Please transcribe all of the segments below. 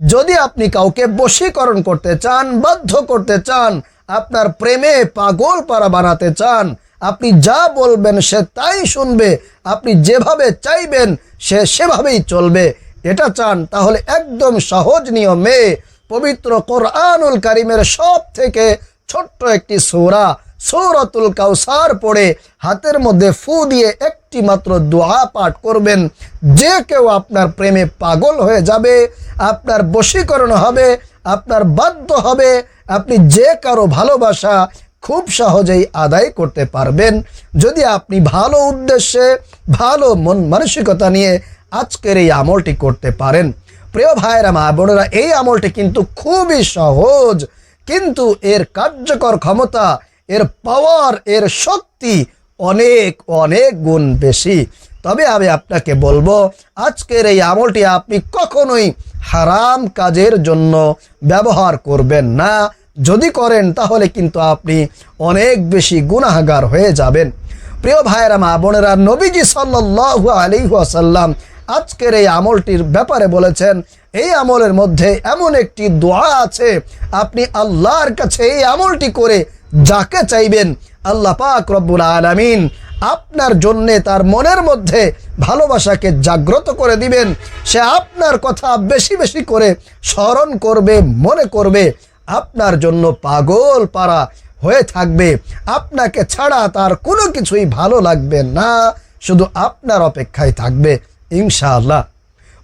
যদি আপনি কাউকে বশীকরণ করতে চান, বাধ্য করতে চান, আপনার প্রেমে পাগল পাড়া বানাতে চান, আপনি যা বলবেন সে তাই শুনবে, আপনি যেভাবে চাইবেন সে সেভাবেই চলবে। এটা চান, তাহলে একদম সহজ নিয়মে পবিত্র কোরআনুল কারিমের সব থেকে ছোট্ট একটি সৌরা সৌরতুল কাউসার পড়ে হাতের মধ্যে ফু দিয়ে একটি মাত্র দোয়া পাঠ করবেন। যে কেউ আপনার প্রেমে পাগল হয়ে যাবে, আপনার বশীকরণ হবে, আপনার বাধ্য হবে, আপনি যে কারও ভালোবাসা খুব সহজেই আদায় করতে পারবেন। যদি আপনি ভালো উদ্দেশ্যে, ভালো মন মানসিকতা নিয়ে আজকের এই আমলটি করতে পারেন। প্রিয় ভাইয়েরা, মা বোনেরা, এই আমলটি কিন্তু খুবই সহজ, কিন্তু এর কার্যকর ক্ষমতা এর পাওয়ার, এর শক্তি অনেক অনেক গুণ বেশি। তবে আমি আপনাকে বলব, আজকের এই আমলটি আপনি কখনোই হারাম কাজের জন্য ব্যবহার করবেন না। যদি করেন, তাহলে কিন্তু আপনি অনেক বেশি গুনাহগার হয়ে যাবেন। প্রিয় ভাইয়েরা, মা বোনেরা, নবীজি সাল্লাল্লাহু আলাইহি ওয়াসাল্লাম আজকের এই আমলটির ব্যাপারে বলেছেন, এই আমলের মধ্যে এমন একটি দোয়া আছে, আপনি আল্লাহর কাছে এই আমলটি করে যাকে চাইবেন আল্লাহ পাক রব্বুল আলামিন আপনার জন্যে তার মনের মধ্যে ভালোবাসাকে জাগ্রত করে দিবেন। সে আপনার কথা বেশি বেশি করে স্মরণ করবে, মনে করবে। আপনার জন্য পাগল পারা হয়ে থাকবে। আপনাকে ছাড়া তার কোনো কিছুই ভালো লাগবে না। শুধু আপনার অপেক্ষায় থাকবে, ইনশাআল্লাহ।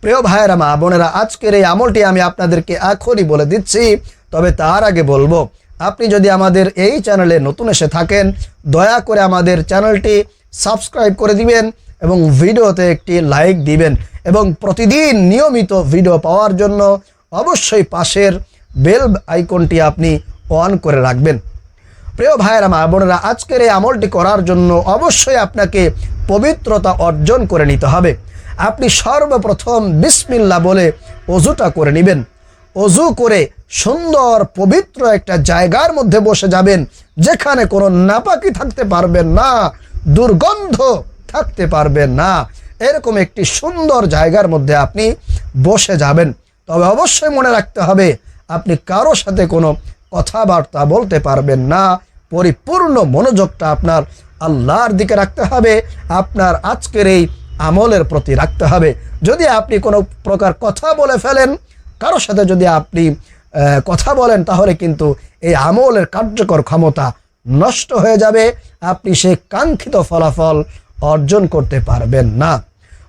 প্রিয় ভাইয়েরা, মা বোনেরা, আজকের এই আমলটি আমি আপনাদেরকে এখনই বলে দিচ্ছি, তবে তার আগে বলব আপনি যদি আমাদের এই চ্যানেলে নতুন এসে থাকেন, দয়া করে আমাদের চ্যানেলটি সাবস্ক্রাইব করে দিবেন এবং ভিডিওতে একটি লাইক দিবেন এবং প্রতিদিন নিয়মিত ভিডিও পাওয়ার জন্য অবশ্যই পাশের বেল আইকনটি আপনি অন করে রাখবেন। প্রিয় ভাইয়েরা, মা বোনেরা, আজকের এই আমলটি করার জন্য অবশ্যই আপনাকে পবিত্রতা অর্জন করে নিতে হবে। আপনি সর্বপ্রথম বিসমিল্লা বলে অজুটা করে নেবেন। অজু করে সুন্দর, পবিত্র একটা জায়গার মধ্যে বসে যাবেন, যেখানে কোনো নাপাকি থাকতে পারবেন না, দুর্গন্ধ থাকতে পারবেন না। এরকম একটি সুন্দর জায়গার মধ্যে আপনি বসে যাবেন। তবে অবশ্যই মনে রাখতে হবে, আপনি কারও সাথে কোনো কথাবার্তা বলতে পারবেন না। পরিপূর্ণ মনোযোগটা আপনার আল্লাহর দিকে রাখতে হবে, আপনার আজকের এই আমলের প্রতি রাখতে হবে। যদি আপনি কোনো প্রকার কথা বলে ফেলেন, কারও সাথে যদি আপনি কথা বলেন, তাহলে কিন্তু এই আমলের কার্যকর ক্ষমতা নষ্ট হয়ে যাবে। আপনি সে কাঙ্ক্ষিত ফলাফল অর্জন করতে পারবেন না।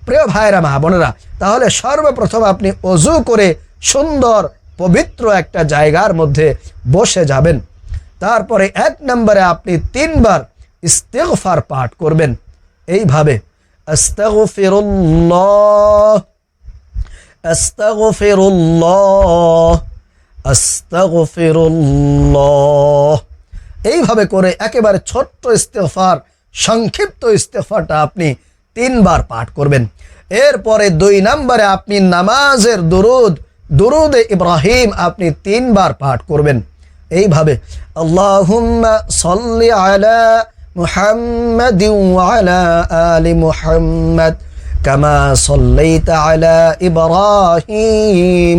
প্রিয় ভাইরা মা বোনেরা, তাহলে সর্বপ্রথম আপনি অজু করে সুন্দর, পবিত্র একটা জায়গার মধ্যে বসে যাবেন। তারপরে এক নম্বরে আপনি তিনবার ইস্তেগফার পাঠ করবেন। এইভাবে, আস্তাগফিরুল্লাহ আস্তাগফিরুল্লাহ। এইভাবে করে একেবারে ছোট্ট ইস্তেফার সংক্ষিপ্ত ইস্তেফাটা আপনি তিনবার পাঠ করবেন। এরপরে দুই নম্বরে আপনি নামাজের দুরুদ দুরুদ ইব্রাহিম আপনি তিনবার পাঠ করবেন। এইভাবে, আল্লাহুম্মা সাল্লি আলা ইব্রাহিম।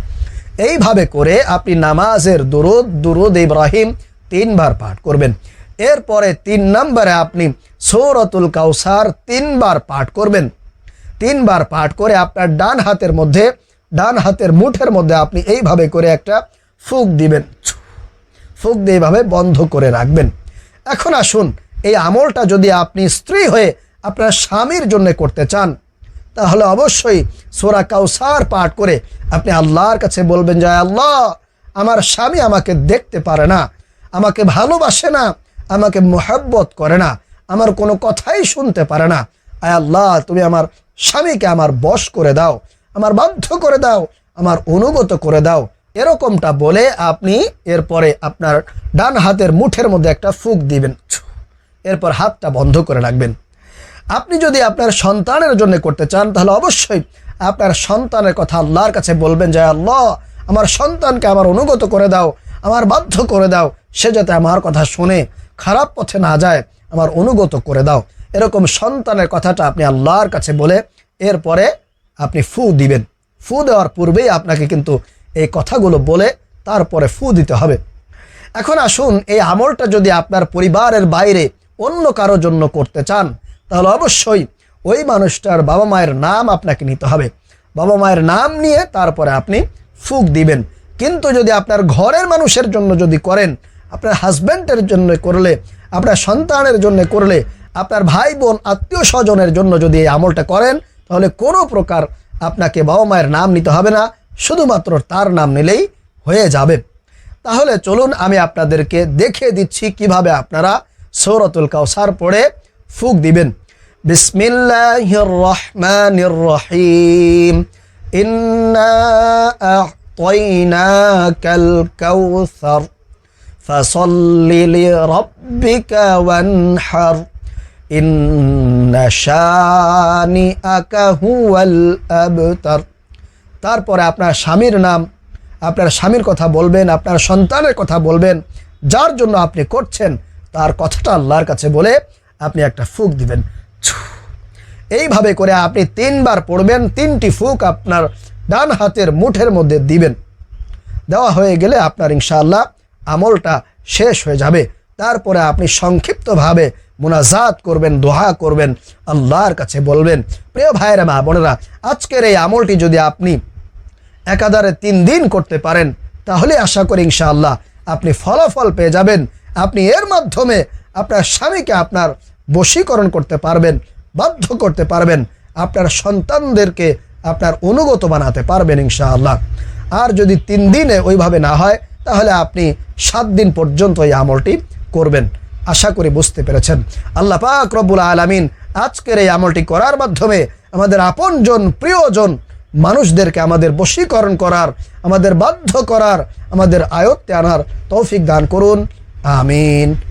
এইভাবে করে আপনি নামাজের দুরুদ দুরুদ ইব্রাহিম তিনবার পাঠ করবেন। এরপরে তিন নম্বরে আপনি সৌরতুল কাউসার তিনবার পাঠ করবেন। তিনবার পাঠ করে আপনার ডান হাতের মধ্যে, ডান হাতের মুঠের মধ্যে আপনি এইভাবে করে একটা ফুক দিবেন। ফুক দিয়ে এইভাবে বন্ধ করে রাখবেন। এখন আসুন, এই আমলটা যদি আপনি স্ত্রী হয়ে আপনার স্বামীর জন্য করতে চান তাহলে অবশ্যই সোরা কাউসার পাঠ করে আপনি আল্লাহর কাছে বলবেন যে আল্লাহ, আমার স্বামী আমাকে দেখতে পারে না, আমাকে ভালোবাসে না, আমাকে মোহাব্বত করে না, আমার কোনো কথাই শুনতে পারে না। আয় আল্লাহ, তুমি আমার স্বামীকে আমার বশ করে দাও, আমার বাধ্য করে দাও, আমার অনুগত করে দাও। এরকমটা বলে আপনি এরপরে আপনার ডান হাতের মুঠের মধ্যে একটা ফুক দিবেন। এরপর হাতটা বন্ধ করে রাখবেন। আপনি যদি আপনার সন্তানের জন্য করতে চান, তাহলে অবশ্যই আপনার সন্তানের কথা আল্লাহর কাছে বলবেন যে আল্লাহ, আমার সন্তানকে আমার অনুগত করে দাও, আমার বাধ্য করে দাও, সে যাতে আমার কথা শুনে, খারাপ পথে না যায়, আমার অনুগত করে দাও। এরকম সন্তানের কথাটা আপনি আল্লাহর কাছে বলে এরপরে আপনি ফু দিবেন। ফু দেওয়ার পূর্বেই আপনাকে কিন্তু এই কথাগুলো বলে তারপরে ফু দিতে হবে। এখন আসুন, এই আমলটা যদি আপনার পরিবারের বাইরে অন্য কারোর জন্য করতে চান তাহলে অবশ্যই ওই মানুষটার বাবা মায়ের নাম আপনাকে নিতে হবে। বাবা মায়ের নাম নিয়ে তারপরে আপনি ফুক দিবেন। কিন্তু যদি আপনার ঘরের মানুষের জন্য যদি করেন, আপনার হাজব্যান্ডের জন্য করলে, আপনার সন্তানের জন্য করলে, আপনার ভাই বোন আত্মীয় স্বজনের জন্য যদি এই আমলটা করেন, তাহলে কোনো প্রকার আপনাকে বাবা মায়ের নাম নিতে হবে না। শুধুমাত্র তার নাম নিলেই হয়ে যাবে। তাহলে চলুন আমি আপনাদেরকে দেখে দিচ্ছি কীভাবে আপনারা সৌরতুল কাউসার পড়ে ফুক দিবেন। বিসমিল্লাহির রহমানির রহিম ইন্না আ'তাইনাকাল কাউসার। ফাসাল্লি লিরাব্বিকা ওয়ানহার। ইন্না শানিআকা হুয়াল আবতার। তারপরে আপনার স্বামীর নাম, আপনার স্বামীর কথা বলবেন, আপনার সন্তানের কথা বলবেন, যার জন্য আপনি করছেন, তার কথাটা আল্লাহর কাছে বলে আপনি একটা ফুক দিবেন। এইভাবে করে আপনি তিনবার পড়বেন, তিনটি ফুক আপনার ডান হাতের মুঠের মধ্যে দিবেন। দেওয়া হয়ে গেলে আপনার ইনশাআল্লাহ আমলটা শেষ হয়ে যাবে। তারপরে আপনি সংক্ষিপ্তভাবে মোনাজাত করবেন, দোহা করবেন, আল্লাহর কাছে বলবেন। প্রিয় ভাইয়েরা, মা বোনেরা, আজকের এই আমলটি যদি আপনি একাধারে তিন দিন করতে পারেন, তাহলে আশা করি ইনশাআল্লাহ আপনি ফলাফল পেয়ে যাবেন। আপনি এর মাধ্যমে আপনার স্বামীকে আপনার বশীকরণ করতে পারবেন, বাধ্য করতে পারবেন, আপনার সন্তানদেরকে আপনার অনুগত বানাতে পারবেন ইনশাআল্লাহ। আর যদি তিন দিনে ওইভাবে না হয়, তাহলে আপনি সাত দিন পর্যন্ত এই আমলটি করবেন। আশা করি বুঝতে পেরেছেন। আল্লাহ পাক রব্বুল আলামিন আজকের এই আমলটি করার মাধ্যমে আমাদের আপনজন, প্রিয়জন মানুষদেরকে আমাদের বশীকরণ করার, আমাদের বাধ্য করার, আমাদের আয়ত্তে আনার তৌফিক দান করুন। আমিন।